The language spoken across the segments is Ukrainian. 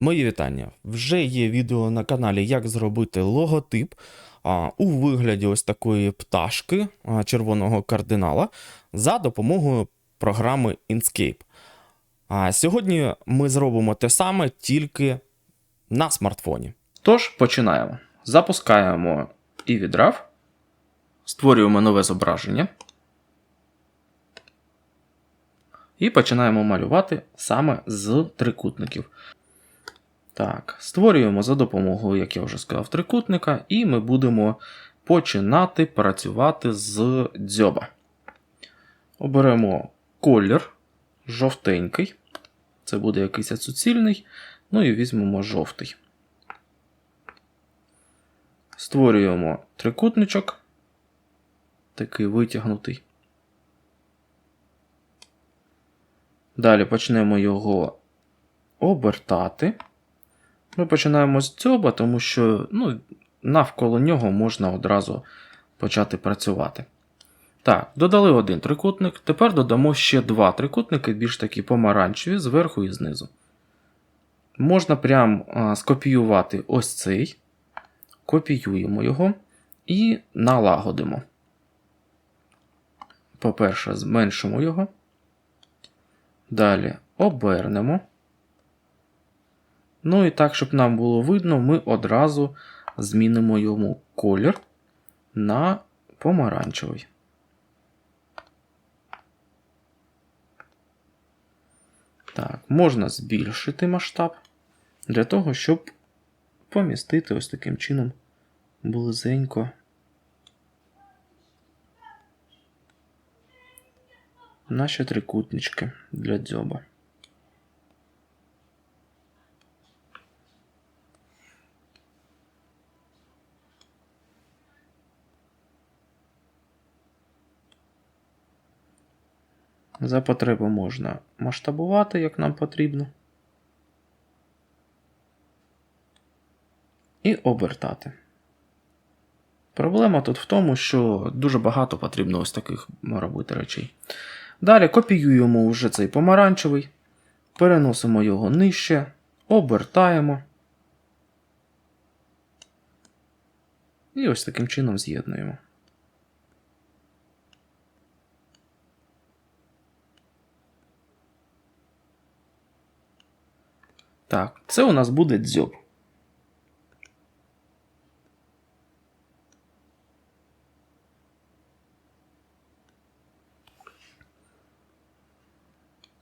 Мої вітання. Вже є відео на каналі, як зробити логотип а, у вигляді ось такої пташки а, червоного кардинала за допомогою програми Inkscape. А сьогодні ми зробимо те саме тільки на смартфоні. Тож, починаємо. Запускаємо EVDRAW, створюємо нове зображення. І починаємо малювати саме з трикутників. Так, створюємо за допомогою, як я вже сказав, трикутника, і ми будемо починати працювати з дзьоба. Оберемо колір жовтенький. Це буде якийсь суцільний. Ну і візьмемо жовтий. Створюємо трикутничок, такий витягнутий. Далі почнемо його обертати. Ми починаємо з дзьоба, тому що ну, навколо нього можна одразу почати працювати. Так, додали один трикутник. Тепер додамо ще два трикутники, більш такі помаранчеві, зверху і знизу. Можна прям а, скопіювати ось цей, копіюємо його і налагодимо. По-перше, зменшимо його. Далі обернемо. Ну і так, щоб нам було видно, ми одразу змінимо йому колір на помаранчевий. Так, можна збільшити масштаб для того, щоб помістити ось таким чином близенько наші трикутнички для дзьоба. За потреби можна масштабувати, як нам потрібно. І обертати. Проблема тут в тому, що дуже багато потрібно ось таких робити речей. Далі копіюємо вже цей помаранчевий, переносимо його нижче, обертаємо. І ось таким чином з'єднуємо. Так, це у нас буде дзьоб.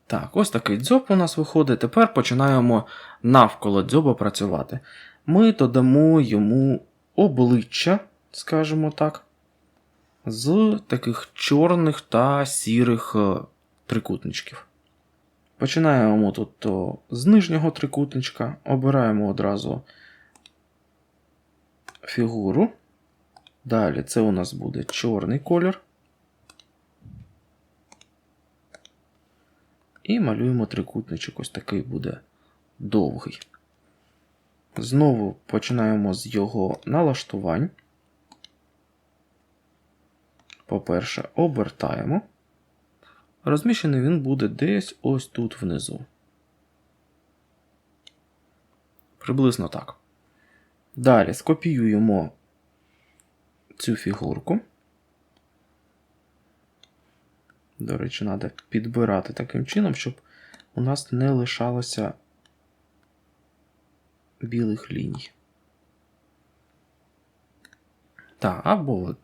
Так, ось такий дзьоб у нас виходить. Тепер починаємо навколо дзьоба працювати. Ми додамо йому обличчя, скажімо так, з таких чорних та сірих е, трикутничків. Починаємо тут з нижнього трикутничка, обираємо одразу фігуру. Далі це у нас буде чорний колір. І малюємо трикутничок, ось такий буде довгий. Знову починаємо з його налаштувань. По-перше, обертаємо. Розміщений він буде десь ось тут внизу. Приблизно так. Далі скопіюємо цю фігурку. До речі, треба підбирати таким чином, щоб у нас не лишалося білих ліній. Так, або.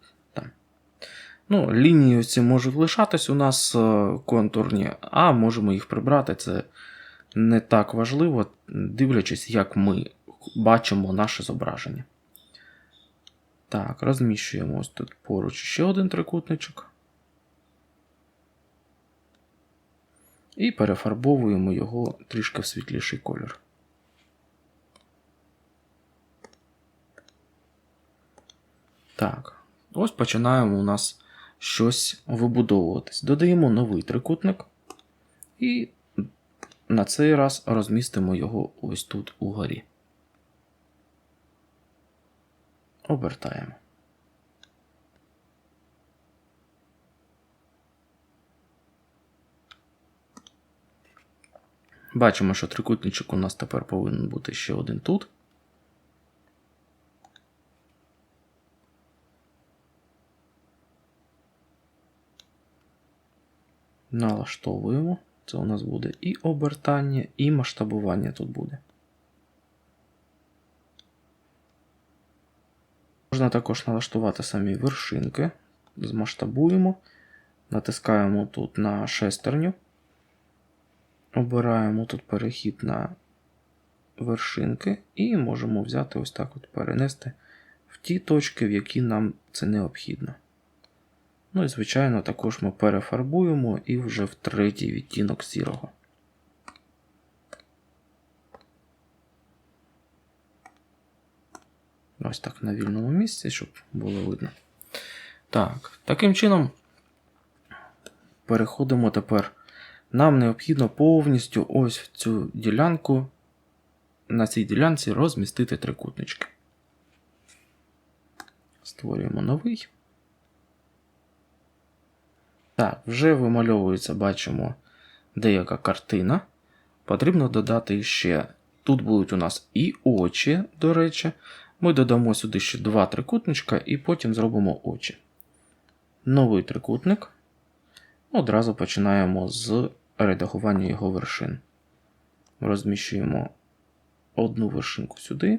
Ну, лінії ось ці можуть лишатись у нас е, контурні, а можемо їх прибрати. Це не так важливо, дивлячись, як ми бачимо наше зображення. Так, розміщуємо ось тут поруч ще один трикутничок. І перефарбовуємо його трішки в світліший колір. Так, ось починаємо у нас щось вибудовуватись. Додаємо новий трикутник. І на цей раз розмістимо його ось тут угорі. Обертаємо. Бачимо, що трикутничок у нас тепер повинен бути ще один тут. Налаштовуємо. Це у нас буде і обертання, і масштабування тут буде. Можна також налаштувати самі вершинки. Змасштабуємо. Натискаємо тут на шестерню. Обираємо тут перехід на вершинки і можемо взяти ось так от перенести в ті точки, в які нам це необхідно. Ну і, звичайно, також ми перефарбуємо і вже в третій відтінок сірого. Ось так на вільному місці, щоб було видно. Так, таким чином переходимо тепер. Нам необхідно повністю ось в цю ділянку, на цій ділянці розмістити трикутнички. Створюємо новий. Так, вже вимальовується, бачимо, деяка картина. Потрібно додати ще. Тут будуть у нас і очі, до речі. Ми додамо сюди ще два трикутничка і потім зробимо очі. Новий трикутник. Одразу починаємо з редагування його вершин. Розміщуємо одну вершинку сюди,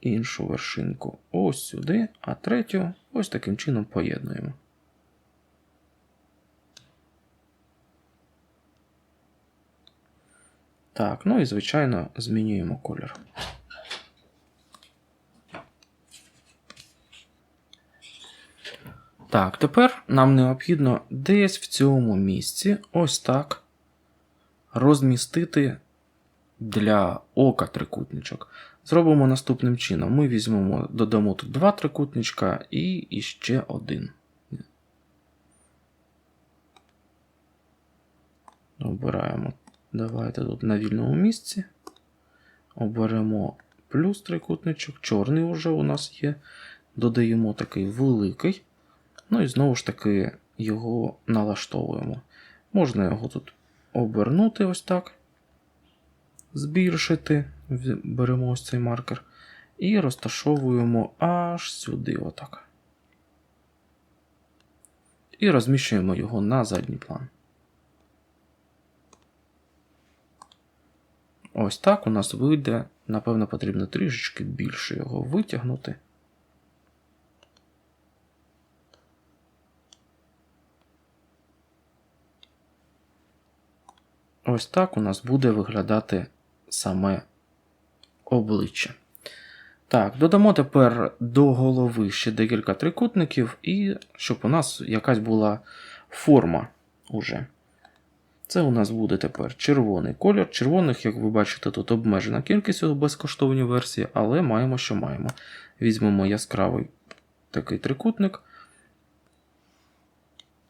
іншу вершинку ось сюди, а третю ось таким чином поєднуємо. Так, ну і звичайно змінюємо колір. Так, тепер нам необхідно десь в цьому місці ось так розмістити для ока трикутничок. Зробимо наступним чином. Ми візьмемо, додамо тут два трикутничка і іще один. Обираємо. Давайте тут на вільному місці. Оберемо плюс трикутничок. Чорний вже у нас є. Додаємо такий великий. Ну і знову ж таки його налаштовуємо. Можна його тут обернути ось так, збільшити, беремо ось цей маркер, і розташовуємо аж сюди, отак. І розміщуємо його на задній план. Ось так у нас вийде. Напевно, потрібно трішечки більше його витягнути. Ось так у нас буде виглядати саме обличчя. Так, додамо тепер до голови ще декілька трикутників, і щоб у нас якась була форма уже. Це у нас буде тепер червоний колір. Червоних, як ви бачите, тут обмежена кількість у безкоштовній версії, але маємо, що маємо. Візьмемо яскравий такий трикутник.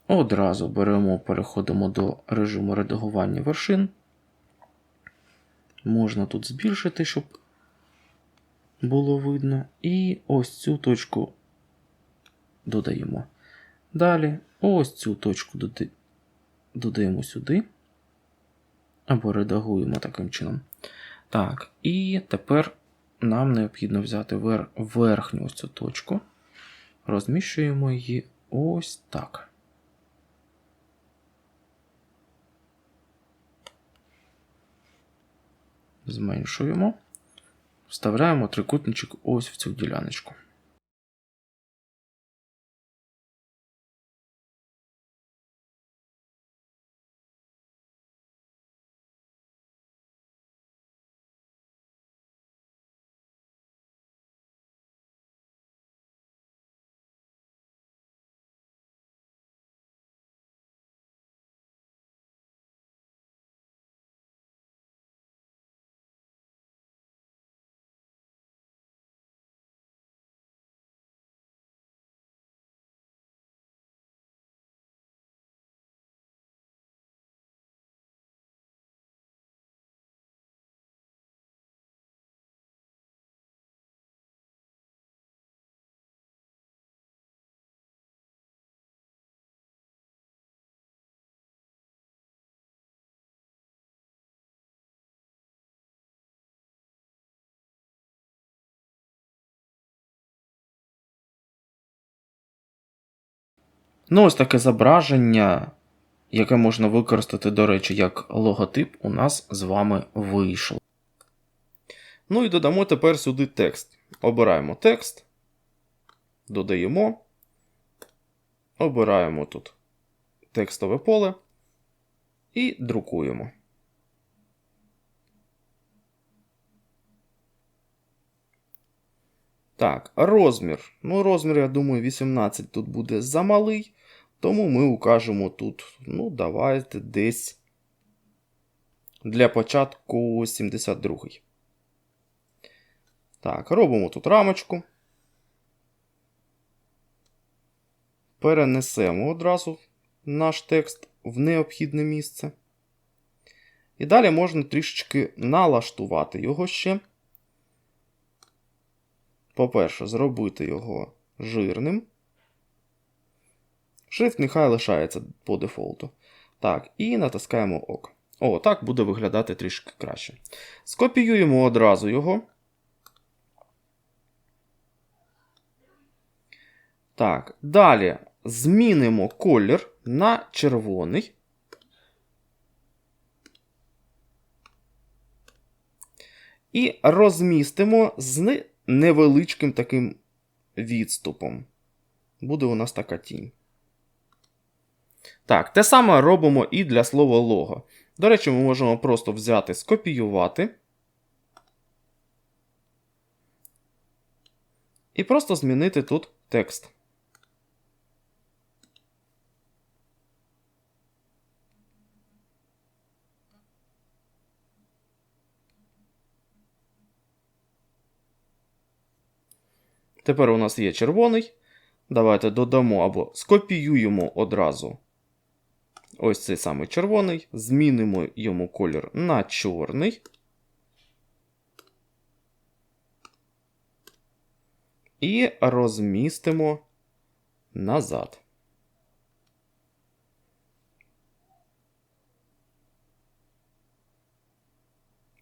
Одразу беремо, переходимо до режиму редагування вершин. Можна тут збільшити, щоб було видно. І ось цю точку додаємо. Далі ось цю точку додаємо сюди. Або редагуємо таким чином. Так, і тепер нам необхідно взяти вер... верхню ось цю точку. Розміщуємо її ось так. Зменшуємо. Вставляємо трикутничок ось в цю діляночку. Ну, ось таке зображення, яке можна використати, до речі, як логотип, у нас з вами вийшло. Ну і додамо тепер сюди текст. Обираємо текст, додаємо, обираємо тут текстове поле і друкуємо. Так, розмір. Ну, розмір, я думаю, 18 тут буде замалий, тому ми укажемо тут, ну, давайте десь для початку 72. Так, робимо тут рамочку. Перенесемо одразу наш текст в необхідне місце. І далі можна трішечки налаштувати його ще. По-перше, зробити його жирним. Шрифт нехай лишається по дефолту. Так, і натискаємо ОК. О, так буде виглядати трішки краще. Скопіюємо одразу його. Так, далі змінимо колір на червоний. І розмістимо з невеличким таким відступом. Буде у нас така тінь. Так, те саме робимо і для слова лого. До речі, ми можемо просто взяти, скопіювати. І просто змінити тут текст. Тепер у нас є червоний. Давайте додамо або скопіюємо одразу ось цей самий червоний, змінимо йому колір на чорний. І розмістимо назад.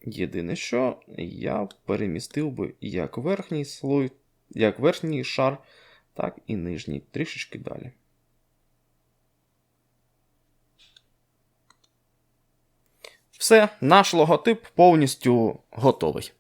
Єдине, що я перемістив би як верхній слой, як верхній шар, так і нижній трішечки далі. Все, наш логотип повністю готовий.